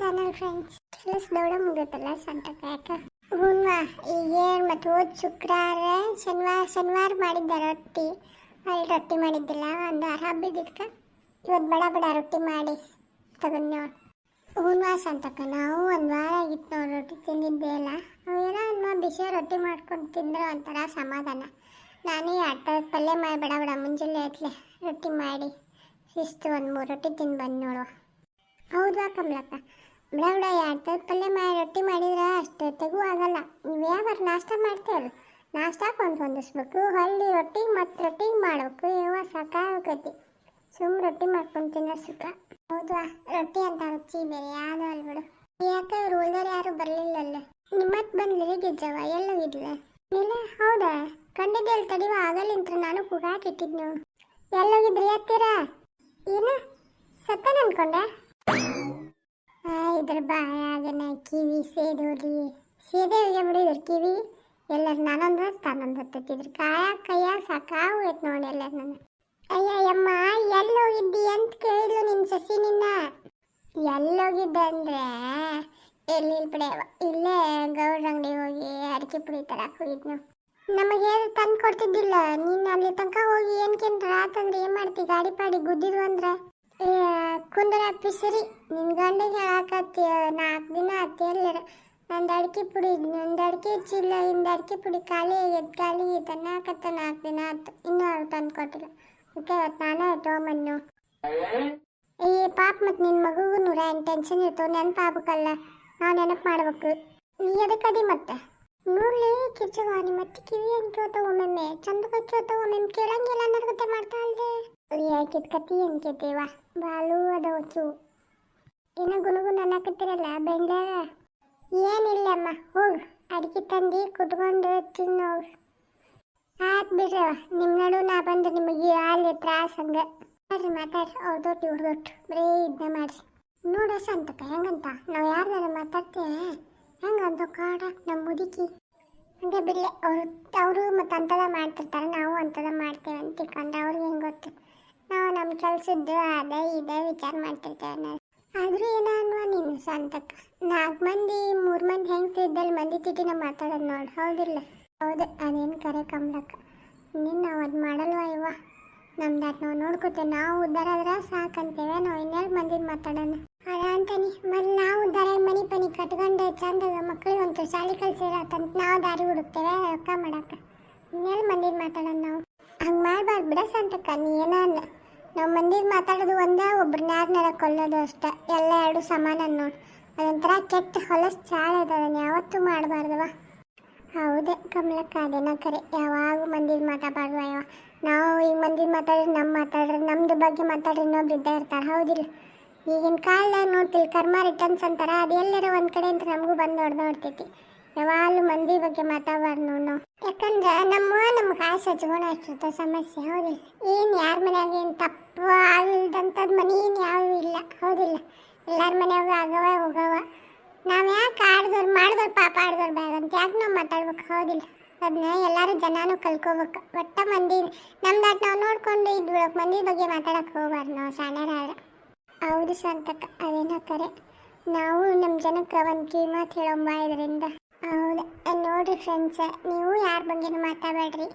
Channel friends ಕೆಲಸ ದೌಡ ಮುಗಿತಲ್ಲ ಸಂತಕ ಹೂನ್ವಾ ಈಗೇನು ಮತ್ತು ಹೋದ್ ಶುಕ್ರವಾರ ಶನಿವಾರ ಶನಿವಾರ ಮಾಡಿದ್ದೆ ರೊಟ್ಟಿ. ಅಲ್ಲಿ ರೊಟ್ಟಿ ಮಾಡಿದ್ದಿಲ್ಲ, ಒಂದು ಹಬ್ಬ ಬಿದ್ದಿದ್ಕ ಇವತ್ತು ಬಡ ಬಡ ರೊಟ್ಟಿ ಮಾಡಿ ತಗೊಂಡು ನೋಡಿ. ಹೂನ್ವಾ ಸಂತಕ ನಾವು ಒಂದು ವಾರ ಆಗಿತ್ತು ನೋಡಿ ರೊಟ್ಟಿ ತಿಂದಿದ್ದೇ ಇಲ್ಲ. ಅವೇನೋ ಅನ್ನೋ ಬಿಸಿ ರೊಟ್ಟಿ ಮಾಡ್ಕೊಂಡು ತಿಂದ್ರೆ ಒಂಥರ ಸಮಾಧಾನ. ನಾನು ಅಟ್ಟ ಪಲ್ಯ ಮಾಡಿ ಬಡ ಬಡ ಮುಂಜಾನೆ ಐತ್ಲೆ ರೊಟ್ಟಿ ಮಾಡಿ, ಶಿಸ್ತು ಒಂದು ಮೂರು ರೊಟ್ಟಿ ತಿಂದು ಬಂದು ನೋಡುವ. ಹೌದಾ ಕಮಲಕ್ಕ? ಬಿಡ ಬಿಡ ಎರಡು ಥರದ ಪಲ್ಯ ಮಾಡಿ ರೊಟ್ಟಿ ಮಾಡಿದ್ರೆ ಅಷ್ಟು ತೆಗೂ ಆಗಲ್ಲ ನೀವು ಯಾವಾಗ ನಾಷ್ಟ ಮಾಡ್ತೀರಲ್ಲ ನಾಷ್ಟಕ್ಕೆ ಒಂದು ಹೊಂದಿಸ್ಬೇಕು. ಹಳ್ಳಿ ರೊಟ್ಟಿಗೆ ಮತ್ತು ರೊಟ್ಟಿ ಮಾಡ್ಬೇಕು. ಯಾವ ಸಾಕಾಗತಿ ಸುಮ್ಮ ರೊಟ್ಟಿ ಮಾಡ್ಕೊಂಡು ತಿನ್ನೋ ಸುಖ. ಹೌದಾ ರೊಟ್ಟಿ ಅಂತ ರುಚಿ ಬೇರೆ ಯಾವುದು ಅಲ್ಲಿ ಬಿಡು. ಯಾಕೆ ಉಳ್ದವ್ರು ಯಾರು ಬರಲಿಲ್ಲಲ್ಲ ನಿಮ್ಮತ್ ಬಂದ್ಲಿ ಗಿಜ್ಜವ ಎಲ್ಲೋಗಿದ್ಲ ಇಲ್ಲ, ಹೌದಾ? ಕಂಡಿದ್ದೆ ಅಲ್ಲಿ ತಡಿವ ಆಗಲಿಂತ್ರ ನಾನು ಕೂಗಾಟಿಟ್ಟಿದ್ನು ಎಲ್ಲೋಗಿದ್ರಿ ಹತ್ತಿರ ಏನು? ಸತ್ತನ ಅನ್ಕೊಂಡೆ? ಇದ್ರ ಬಾಯಾಗನ ಕಿವಿ ಸೇದೋರಿ ಸೇದೆ ಹೋಗ್ಯ ಬಿಡಿದ್ರ ಕಿವಿ. ಎಲ್ಲರ ನಾನೊಂದು ತಾನೊಂದು ಇದ್ರ ಕಾಯ ಕೈಯ ಸಾಕಾಗೋಯ್ತು ನೋಡಿ ಎಲ್ಲರ ನನ್ನ. ಅಯ್ಯ ಯಮ್ಮ, ಎಲ್ಲೋಗಿದ್ದಿ ಅಂತ ಕೇಳಿದ್ಲು ನಿನ್ನ ಸಸಿ ನಿನ್ನ? ಎಲ್ಲೋಗಿದ್ದೆ ಅಂದ್ರೆ ಎಲ್ಲಿ ಬಿಡೆವ ಇಲ್ಲೇ ಗೌಡ್ರ ಅಂಗಡಿ ಹೋಗಿ ಅಡಿಕೆ ಪುಡಿ ತರಕ್ಕೆ ಹೋಗಿದ್ನು ನಮಗೆ ತಂದು ಕೊಡ್ತಿದ್ದಿಲ್ಲ ನೀನು ಅಲ್ಲಿ ತನಕ ಹೋಗಿ ಏನು ಕೇಂದ್ರ ಆತಂದ್ರೆ ಏನು ಮಾಡ್ತಿ? ಗಾಡಿ ಪಾಡಿ ಗುದ್ದಿದ್ವು ಅಂದ್ರೆ? ಕುಂದ್ರ ಪಿಸರಿ ನಿನ್ ಗಂಡಿಗೆ ಹೇಳಾಕತ್ತಿ ನಾಲ್ಕು ದಿನ ಆತಿ ಎಲ್ಲರ ನಂದು ಅಡಿಕೆ ಪುಡಿ, ನಂದು ಅಡಿಕೆ ಚೀಲ ಇಂದ ಅಡಿಕೆ ಪುಡಿ ಖಾಲಿ ಆಗೈತೆ ಖಾಲಿ ಆಗೈತೆ ಅನ್ನಕತ್ತ ನಾಲ್ಕು ದಿನ ಆಯ್ತು ಇನ್ನೂ ಅವ್ರು ತಂದು ಕೊಟ್ಟಿಲ್ಲ. ಅದಕ್ಕೆ ಇವತ್ತು ನಾನೇ ತೊಗೊಂಬನ್ನು. ಈ ಪಾಪ ಮತ್ತು ನಿನ್ನ ಮಗುಗೂ ನೂರ ಏನು ಟೆನ್ಷನ್ ಇರ್ತವೆ ನೆನಪು ಆಗ್ಬೇಕಲ್ಲ ನಾವು ನೆನಪು ಮಾಡ್ಬೇಕು. ನೀ ಅದಕ್ಕದಿ ಮತ್ತೆ? ನೋಡ್ಲಿ ನಿಮ್ಮ ಮತ್ತೆ ಕಿವಿ ಹೆಂಗೆ ಕೇಳ್ತಾವ ಒಮ್ಮೊಮ್ಮೆ. ಚಂದ ಕೇಳ್ತಾವ ಒಮ್ಮೊಮ್ಮೆ. ಕೇಳಂಗಿಲ್ಲ ಅನ್ನೋರ್ಗತೆ ಮಾಡ್ತಾ ಅಲ್ದೆ ಯಾಕಿದ್ ಕತಿ ಅನ್ಕೇತೀವ ಬಾಲು ಅದವಚ್ಚು ಇನ್ನ ಗುನುಗುನ ಅನ್ನಕತ್ತಿರಲ್ಲ ಬೆಂಗ್ಳಾಗ ಏನಿಲ್ಲಮ್ಮ, ಹೋಗು. ಅಡಿಕೆ ತಂದು ಕುತ್ಕೊಂಡು ತಿನ್ನೋರು. ಆತ್ ಬಿಡ್ರವ ನಿಮ್ಮ ನಡು ನಾ ಬಂದು ನಿಮಗೆ ಅಲ್ಲಿ ತ್ರಾಸ ಹಂಗೆ. ಮಾತಾಡ್ರಿ ಮಾತಾಡ್ರಿ, ಅವ್ರದೊಟ್ಟು ಇವ್ರದೊಟ್ಟು. ಬರೀ ಇದನ್ನ ಮಾಡ್ರಿ. ನೋಡ ಸಂತಕ, ಹೆಂಗಂತ? ನಾವು ಯಾರ್ದಾರ ಮಾತಾಡ್ತೇವೆ ಹೆಂಗಂತ ಕಾಡ ನಮ್ಮ ಮುದುಕಿ. ಹಂಗೆ ಬಿಡ್ಲೆ, ಅವ್ರು, ಅವರು ಮತ್ತು ಅಂಥದ ಮಾಡ್ತಿರ್ತಾರೆ, ನಾವು ಅಂಥದ ಮಾಡ್ತೇವೆ ಅಂತ ತಿಳ್ಕೊಂಡು ಅವ್ರಿಗೆ ಹೆಂಗೆ ಗೊತ್ತು? ನಾವು ನಮ್ಮ ಕೆಲಸದ್ದು ಅದೇ ಇದೇ ವಿಚಾರ ಮಾಡ್ತಿರ್ತೇವೆ ಆದರೂ ಏನೋ ಅನ್ನುವ ನೀನು ಸಂತಕ್ಕ ನಾಲ್ಕು ಮಂದಿ, ಮೂರು ಮಂದಿ ಹೆಂಗೆ ಇದ್ದಲ್ಲಿ ಮಂದಿ ತಿಟ್ಟಿನ ಮಾತಾಡೋದು ನೋಡಿ. ಹೌದಿಲ್ಲ? ಹೌದು, ಅದೇನು ಕರೆ ಕಂಬಕ್ಕ ನಿನ್ನ ನಾವು ಅದು ಮಾಡಲ್ವ ಇವ? ನಮ್ದಾಟ್ ನಾವು ನೋಡ್ಕೋತೇವೆ. ನಾವು ಉದ್ದಾರ ಆದ್ರೆ ಸಾಕಂತೇವೆ. ನಾವು ಇನ್ನೆರಡು ಮಂದಿನ ಮಾತಾಡೋಣ? ಅದ ಅಂತಾನೆ. ಮತ್ತೆ ನಾವು ದಾರ ಮನೆ ಪನಿ ಕಟ್ಕೊಂಡು ಚಂದಾಗ ಮಕ್ಕಳಿಗೆ ಒಂದು ಶಾಲೆ ಕಲ್ಸಿರತ್ತಂತ ನಾವು ದಾರಿ ಹುಡುಕ್ತೇವೆ ರೊಕ್ಕ ಮಾಡಕ್ಕೆ. ಇನ್ನೆರಡು ಮಂದಿನ ಮಾತಾಡೋಣ ನಾವು? ಹಂಗೆ ಮಾಡಬಾರ್ದು ಬಿಡ ಸಂತಕ್ಕ ನೀ ಏನೋ ನಾವು ಮಂದಿಗೆ ಮಾತಾಡೋದು ಒಂದೇ ಒಬ್ರನ್ನ ಯಾರನ್ನಾರ ಕೊಲ್ಲೋದು ಅಷ್ಟೇ. ಎಲ್ಲ ಎರಡು ಸಮಾನ ನೋಡಿ. ಅದೊಂಥರ ಕೆಟ್ಟ ಹೊಲಸ್ ಚಾಳ ಇದೆ, ಅದನ್ನು ಯಾವತ್ತೂ ಮಾಡಬಾರ್ದವ ಹೌದೇ, ಕಮಲಕ್ಕ, ಅದೇನ ಕರೆ. ಯಾವಾಗ ಮಂದಿಗೆ ಮಾತಾಡಬಾರ್ದು ಅಯ್ಯವ ನಾವು ಈಗ ಮಂದಿಗೆ ಮಾತಾಡಿದ್ರೆ ನಮ್ಮ ಮಾತಾಡ್ರೆ ನಮ್ಮದು ಬಗ್ಗೆ ಮಾತಾಡ್ರೆ ಇನ್ನೊಬ್ರು ಇದ್ದೇ ಇರ್ತಾರೆ. ಹೌದಿಲ್ಲ. ಈಗಿನ ಕಾಲ ನೋಡ್ತಿಲ್ಲ ಕರ್ಮ ರಿಟರ್ನ್ಸ್ ಅಂತಾರೆ, ಅದು ಎಲ್ಲರ ಒಂದು ಕಡೆ ಅಂತ ನಮಗೂ ಬಂದು ಹೊಡೆದು ನೋಡ್ತೈತಿ ಯಾವಾಗಲೂ ಮಂದಿ ಬಗ್ಗೆ ಮಾತಾಡಬಾರ್ದು ನಮ್ಮ ಆಸೆ ಹಚ್ಕೊಂಡು ಅಷ್ಟಿರ್ತ ಸಮಸ್ಯೆ, ಹೌದಿಲ್ಲ. ಏನು ಯಾರ ಮನ್ಯಾಗ ಏನು ತಪ್ಪು ಆಗಿಲ್ದಂಥದ್ದು ಮನೆ ಏನು ಯಾವೂ ಇಲ್ಲ, ಹೌದಿಲ್ಲ. ಎಲ್ಲರ ಮನ್ಯಾಗ ಆಗವ ಹೋಗವ ನಾವು ಯಾಕೆ ಆಡ್ದವ್ರು ಮಾಡಿದವ್ರು ಪಾಪ ಆಡ್ದವ್ರು ಅಂತ ಯಾಕೆ ನಾವು ಮಾತಾಡ್ಬೇಕು, ಹೌದಿಲ್ಲ. ಅದನ್ನ ಎಲ್ಲರೂ ಜನನೂ ಕಲ್ಕೋಬೇಕು. ಒಟ್ಟ ಮಂದಿ ನಮ್ದಾಟ್ ನಾವು ನೋಡ್ಕೊಂಡು ಇದ್ಬಿಡೋಕೆ ಮಂದಿ ಬಗ್ಗೆ ಮಾತಾಡಕ್ಕೆ ಹೋಗ್ಬಾರ್ದು ನಾವು ಸಣ್ಣರಾದ್ರೆ. ಹೌದು ಸ್ವಂತಕ್ಕ ಅದೇನೋ ಕರೆ. ನಾವು ನಮ್ಮ ಜನಕ್ಕೆ ಒಂದು ಕಿವಿ ಮಾತು ಹೇಳೋಂಬ ಇದರಿಂದ. ಹೌದು ನೋಡಿರಿ ಫ್ರೆಂಡ್ಸ್ ನೀವು ಯಾರ ಬಗ್ಗೆನೂ ಮಾತಾಡಬೇಡ್ರಿ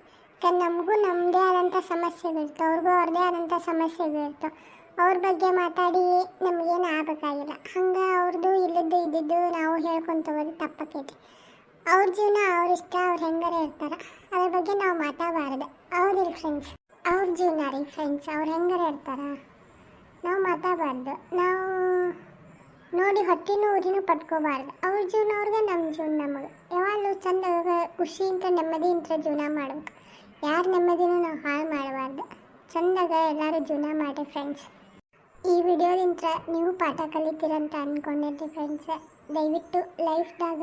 ಯಾಕಂದ್ರೆ ನಮಗೂ ನಮ್ಮದೇ ಆದಂಥ ಸಮಸ್ಯೆಗಳಿರ್ತವೆ ಅವ್ರಿಗೂ ಅವ್ರದ್ದೇ ಆದಂಥ ಸಮಸ್ಯೆಗಳಿರ್ತವೆ ಅವ್ರ ಬಗ್ಗೆ ಮಾತಾಡಿ ನಮಗೇನು ಆಗಬೇಕಾಗಿಲ್ಲ. ಹಂಗೆ ಅವ್ರದ್ದು ಇಲ್ಲದ್ದು ಇದ್ದಿದ್ದು ನಾವು ಹೇಳ್ಕೊಂತ ಹೋಗೋದು ತಪ್ಪಕ್ಕೈತಿ. ಅವ್ರ ಜೀವನ ಅವ್ರ ಇಷ್ಟ, ಅವ್ರು ಹೆಂಗಾರೆ ಇರ್ತಾರೆ, ಅದ್ರ ಬಗ್ಗೆ ನಾವು ಮಾತಾಡಬಾರ್ದು. ಹೌದಿಲ್ಲ ಫ್ರೆಂಡ್ಸ್ ಅವ್ರ ಜೀವನ ರೀ ಫ್ರೆಂಡ್ಸ್ ಅವ್ರು ಹೆಂಗಾರ ಇರ್ತಾರ? ನಾವು ಮಾತಾಡಬಾರ್ದು. ನಾವು ನೋಡಿ ಹೊಟ್ಟಿನೂ ಊರಿನೂ ಪಟ್ಕೋಬಾರ್ದು. ಅವ್ರ ಜೀವನ ಅವ್ರಿಗೆ ನಮ್ಮ ಜೀವನ ನಮಗೆ. ಯಾವಾಗಲೂ ಚಂದ ಖುಷಿಯಿಂದ ನೆಮ್ಮದಿಯಿಂದ ಜೀವನ ಮಾಡ್ಬೇಕು. ಯಾರ ನೆಮ್ಮದಿನೂ ನಾವು ಹಾಳು ಮಾಡಬಾರ್ದು. ಚಂದಾಗ ಎಲ್ಲರೂ ಜೀವನ ಮಾಡಿ ಫ್ರೆಂಡ್ಸ್ ಈ ವಿಡಿಯೋದಿಂದ ನೀವು ಪಾಠ ಕಲಿತೀರಂತ ಅಂದ್ಕೊಂಡಿರ್ತೀವಿ ಫ್ರೆಂಡ್ಸ್ ದಯವಿಟ್ಟು ಲೈಫ್ದಾಗ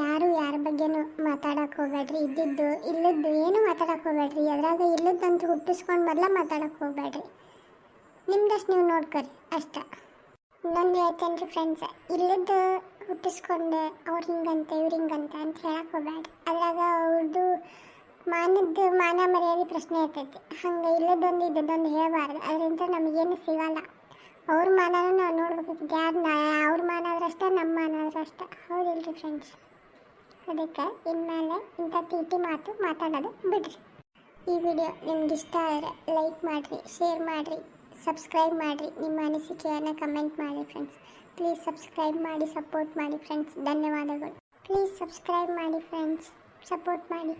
ಯಾರು ಯಾರ ಬಗ್ಗೆನೂ ಮಾತಾಡಕ್ಕೆ ಹೋಗ್ಬೇಡ್ರಿ. ಇದ್ದಿದ್ದು, ಇಲ್ಲದ್ದು ಏನು ಮಾತಾಡಕ್ಕೆ ಹೋಗ್ಬೇಡ್ರಿ. ಅದ್ರಾಗ ಇಲ್ಲದಂತೂ ಹುಟ್ಟಿಸ್ಕೊಂಡು ಮೊದಲ ಮಾತಾಡಕ್ಕೆ ಹೋಗ್ಬೇಡ್ರಿ. ನಿಮ್ದಷ್ಟು ನೀವು ನೋಡ್ಕೊರಿ, ಅಷ್ಟ. ಇನ್ನೊಂದು ಹೇಳ್ತೇನೆ ರೀ ಫ್ರೆಂಡ್ಸ್ ಇಲ್ಲದ್ದು ಹುಟ್ಟಿಸ್ಕೊಂಡು ಅವ್ರು ಹಿಂಗಂತ, ಇವ್ರು ಹಿಂಗಂತ ಅಂತ ಹೇಳಕ್ಕೆ ಹೋಗ್ಬೇಡ್ರಿ. ಅದ್ರಾಗ ಅವ್ರದ್ದು ಮಾನದ್ದು ಮಾನ ಮರ್ಯಾದೆ ಪ್ರಶ್ನೆ ಇರ್ತೈತಿ. ಹಂಗೆ ಇಲ್ಲದೊಂದು ಇದ್ದದೊಂದು ಹೇಳಬಾರ್ದು. ಅದರಿಂದ ನಮಗೇನು ಸಿಗಲ್ಲ. ಅವ್ರ ಮಾನನೂ ನಾವು ನೋಡ್ಬೇಕು ಯಾರು ಅವ್ರ ಮಾನ ಆದ್ರೆ ಅಷ್ಟೇ ನಮ್ಮ ಮಾನ ಆದ್ರೆ ಅಷ್ಟೇ. ಹೌದಿಲ್ರಿ ಫ್ರೆಂಡ್ಸ್ ಅದಕ್ಕೆ ಇನ್ಮೇಲೆ ಇಂಥ ತೀಟಿ ಮಾತು ಮಾತಾಡೋದು ಬಿಡ್ರಿ. ಈ ವಿಡಿಯೋ ನಿಮ್ಗೆ ಇಷ್ಟ ಆದರೆ ಲೈಕ್ ಮಾಡಿರಿ, ಶೇರ್ ಮಾಡಿರಿ, ಸಬ್ಸ್ಕ್ರೈಬ್ ಮಾಡಿರಿ. ನಿಮ್ಮ ಅನಿಸಿಕೆಯನ್ನು ಕಮೆಂಟ್ ಮಾಡಿ ಫ್ರೆಂಡ್ಸ್ ಪ್ಲೀಸ್ ಸಬ್ಸ್ಕ್ರೈಬ್ ಮಾಡಿ ಸಪೋರ್ಟ್ ಮಾಡಿ ಫ್ರೆಂಡ್ಸ್ ಧನ್ಯವಾದಗಳು. ಪ್ಲೀಸ್ ಸಬ್ಸ್ಕ್ರೈಬ್ ಮಾಡಿ ಫ್ರೆಂಡ್ಸ್ ಸಪೋರ್ಟ್ ಮಾಡಿ.